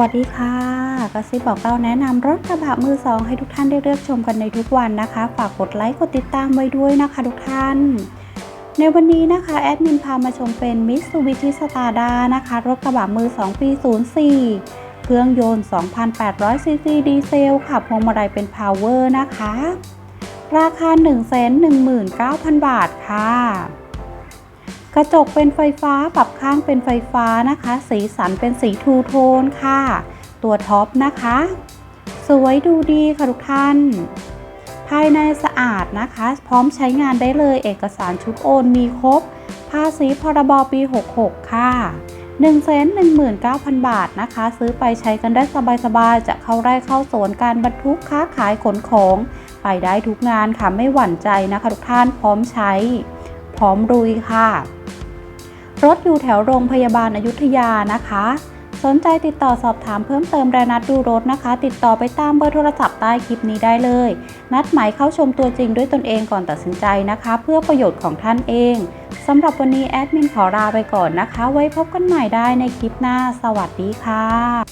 วัสดีค่ะ กระซิบบอกเราแนะนำรถกระบะมือสองให้ทุกท่านได้เลือกชมกันในทุกวันนะคะ ฝากกดไลค์กดติดตามไว้ด้วยนะคะทุกท่าน ในวันนี้นะคะแอดมินพามาชมเป็น Mitsubishi Stada นะคะ รถกระบะมือ2ปี 04 เครื่องยนต์ 2,800ซีซีดีเซลค่ะ พวงมาลัยเป็น Power นะคะ ราคา 119,000 บาทค่ะ กระจกเป็นไฟฟ้าปรับข้างเป็นไฟฟ้านะคะ สีสันเป็นสีทูโทนค่ะ ตัวท็อปนะคะ สวยดูดีค่ะทุกท่าน ภายในสะอาดนะคะ พร้อมใช้งานได้เลยเอกสารชุดโอนมีครบ ภาษีพรบปี 66 ค่ะ119,000 บาทนะคะ ซื้อไปใช้กันได้สบายๆ จะเข้าไร่เข้าสวนการบรรทุกค้าขายขนของ ไปได้ทุกงานค่ะไม่หวั่นใจนะคะทุกท่านพร้อมใช้ พร้อมรุยค่ะ รถอยู่แถวโรงพยาบาลอายุทยานะคะ สนใจติดต่อสอบถามเพิ่มเติมรายนัดดูรถนะคะ ติดต่อไปตามเบอร์โทรศัพท์ใต้คลิปนี้ได้เลย นัดหมายเข้าชมตัวจริงด้วยตนเองก่อนตัดสินใจนะคะ เพื่อประโยชน์ของท่านเองสำหรับวันนี้แอดมินขอลาไปก่อนนะคะ ไว้พบกันใหม่ได้ในคลิปหน้า สวัสดีค่ะ